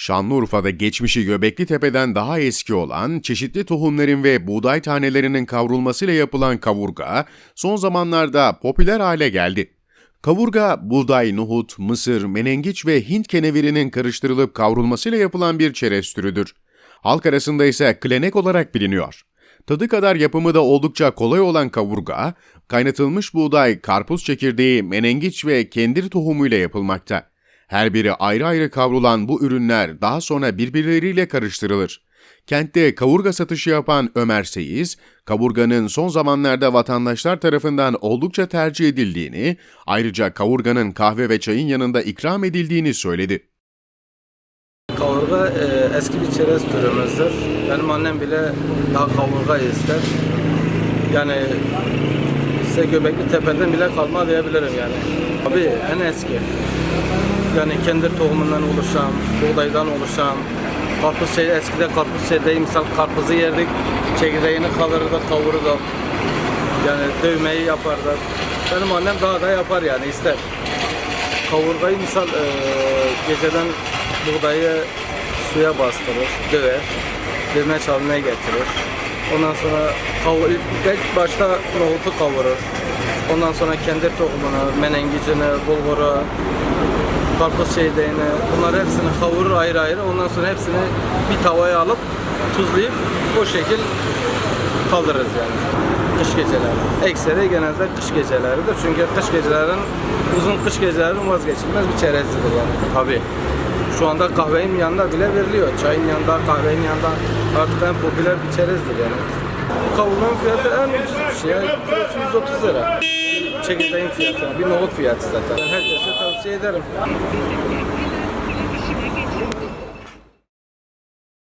Şanlıurfa'da geçmişi Göbekli Tepe'den daha eski olan çeşitli tohumların ve buğday tanelerinin kavrulmasıyla yapılan kavurga son zamanlarda popüler hale geldi. Kavurga, buğday, nohut, mısır, menengiç ve Hint kenevirinin karıştırılıp kavrulmasıyla yapılan bir çerez türüdür. Halk arasında ise klenek olarak biliniyor. Tadı kadar yapımı da oldukça kolay olan kavurga, kaynatılmış buğday, karpuz çekirdeği, menengiç ve kendir tohumuyla yapılmakta. Her biri ayrı ayrı kavrulan bu ürünler daha sonra birbirleriyle karıştırılır. Kentte kavurga satışı yapan Ömer Seyiz, kavurganın son zamanlarda vatandaşlar tarafından oldukça tercih edildiğini, ayrıca kavurganın kahve ve çayın yanında ikram edildiğini söyledi. Kavurga e, eski bir çerez türümüzdür. Benim annem bile daha kavurga ister. Yani size Göbekli Tepe'den bile kalma diyebilirim yani. Abi en eski. Yani kendi tohumundan oluşan, buğdaydan oluşan, karpuz şey, eskide karpuz çekirdeği misal karpuzu yerdik, çekirdeğini kaldırırdık, kavururduk. Yani dövmeyi yapardık. Benim annem daha da yapar yani ister. Kavurgayı misal e, geceden buğdayı suya bastırır, döver, dövme çalmaya getirir. Ondan sonra kavur, ilk başta nohutu kavurur. Ondan sonra kendi tohumunu, menengicini, bulguru, karpuz çekirdeğini, bunları hepsini kavurur ayrı ayrı. Ondan sonra hepsini bir tavaya alıp tuzlayıp o şekil kaldırırız yani. Kış geceleri. Ekseri genelde kış geceleridir. Çünkü kış gecelerin, uzun kış gecelerinin vazgeçilmez bir çerezlidir yani. Tabii. Şu anda kahvenin yanında bile veriliyor. Çayın yanında, kahvenin yanında artık en popüler bir çerezdir yani. Kavurmanın fiyatı en ucuz bir şey. Kilosu 130 lira. Çekirdeğin fiyatı, bir nohut fiyatı zaten. Herkese tavsiye ederim.